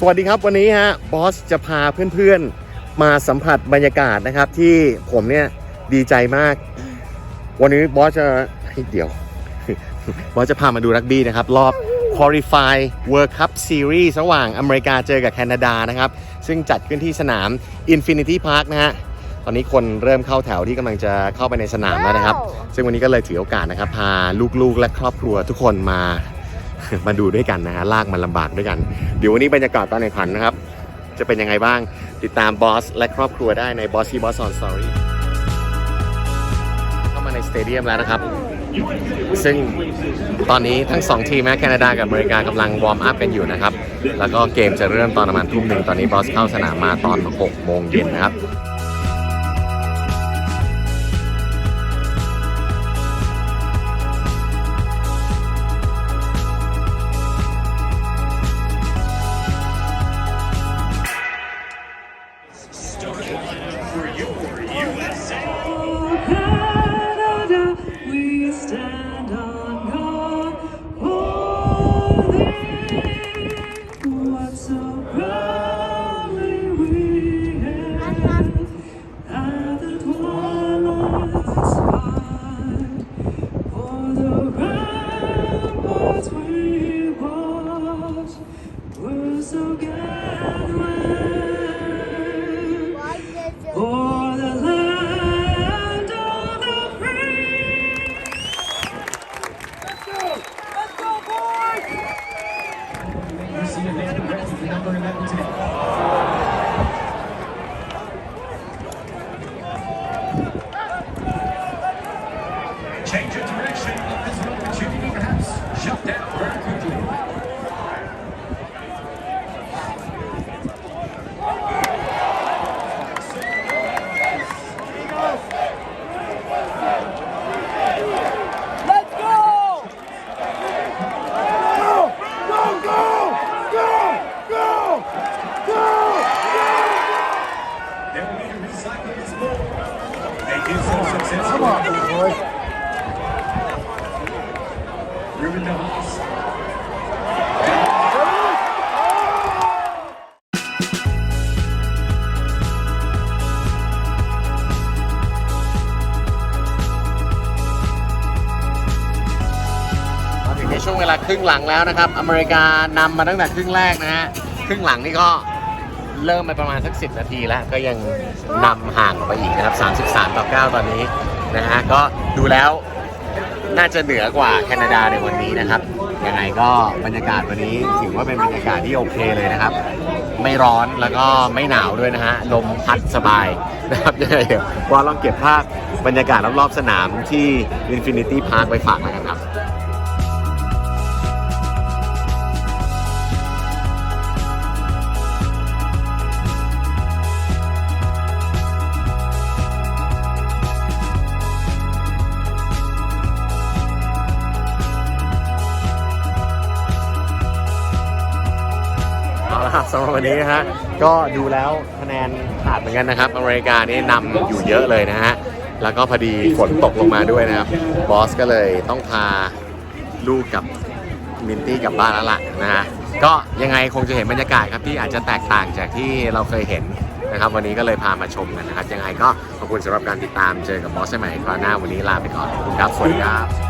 สวัสดีครับวันนี้ฮะบอสจะพาเพื่อนๆ มาสัมผัสบรรยากาศนะครับ ที่ผมเนี่ยดีใจมาก วันนี้บอสจะให้เดี๋ยว บอสจะพามาดูรักบี้นะครับ รอบ Qualify World Cup Series ระหว่างอเมริกาเจอกับแคนาดานะครับ ซึ่งจัดขึ้นที่สนาม Infinity Park นะฮะตอนนี้คนเริ่มเข้าแถวที่กำลังจะเข้าไปในสนามแล้วนะครับ ซึ่งวันนี้ก็เลยถือโอกาสนะครับ พาลูกๆและครอบครัวทุกคนมา มาดูด้วยกันนะฮะลากมันลำบากด้วยกัน เดี๋ยววันนี้บรรยากาศตอนแข่งขันนะครับ จะเป็นยังไงบ้างติดตามบอสและครอบครัวได้ใน Bossy Boss on Story เข้ามาในสเตเดียมแล้วนะครับ ซึ่งตอนนี้ทั้ง 2 ทีมแคนาดากับอเมริกากำลังวอร์มอัพกันอยู่นะครับ แล้วก็เกมจะเริ่มตอนประมาณทุ่มหนึ่งตอนนี้บอสเข้าสนามมาตอน6โมงเย็นนะครับ event, the number 11 today. They did so successfully. Come on, boy. Ruben de Haas. ในช่วงเวลาครึ่งหลังแล้วนะครับ อเมริกานำมาตั้งแต่ครึ่งแรกนะฮะ ครึ่งหลังนี่ก็ เริ่มไปประมาณสัก 10 นาทีแล้ว ก็ยังนำห่างออกไปอีกนะครับ 33 ต่อ 9 ตอนนี้นะฮะก็ดูแล้วน่าจะเหนือกว่าแคนาดาในวันนี้นะครับยังไงก็บรรยากาศวันนี้ถือว่าเป็นบรรยากาศที่โอเคเลยนะครับ ไม่ร้อนแล้วก็ไม่หนาวด้วยนะฮะลมพัดสบายนะครับยังไงเดี๋ยววอลลองเก็บภาพบรรยากาศรอบๆสนามที่ Infinity Park ไปฝากแล้วกันครับ เอาละครับสำหรับวันนี้นะฮะก็ดูแล้วคะแนนขาดเหมือนกันนะครับ อเมริกานี่นำอยู่เยอะเลยนะฮะแล้วก็พอดีฝนตกลงมาด้วยนะครับ บอสก็เลยต้องพาลูกกับมินตี้กลับบ้านแล้วล่ะนะฮะก็ยังไงคงจะเห็นบรรยากาศครับที่อาจจะแตกต่างจากที่เราเคยเห็นนะครับ วันนี้ก็เลยพามาชมกันนะครับ ยังไงก็ขอบคุณสำหรับการติดตามเจอกับบอสใหม่คราวหน้าวันนี้ลาไปก่อนขอบคุณครับสวัสดีครับ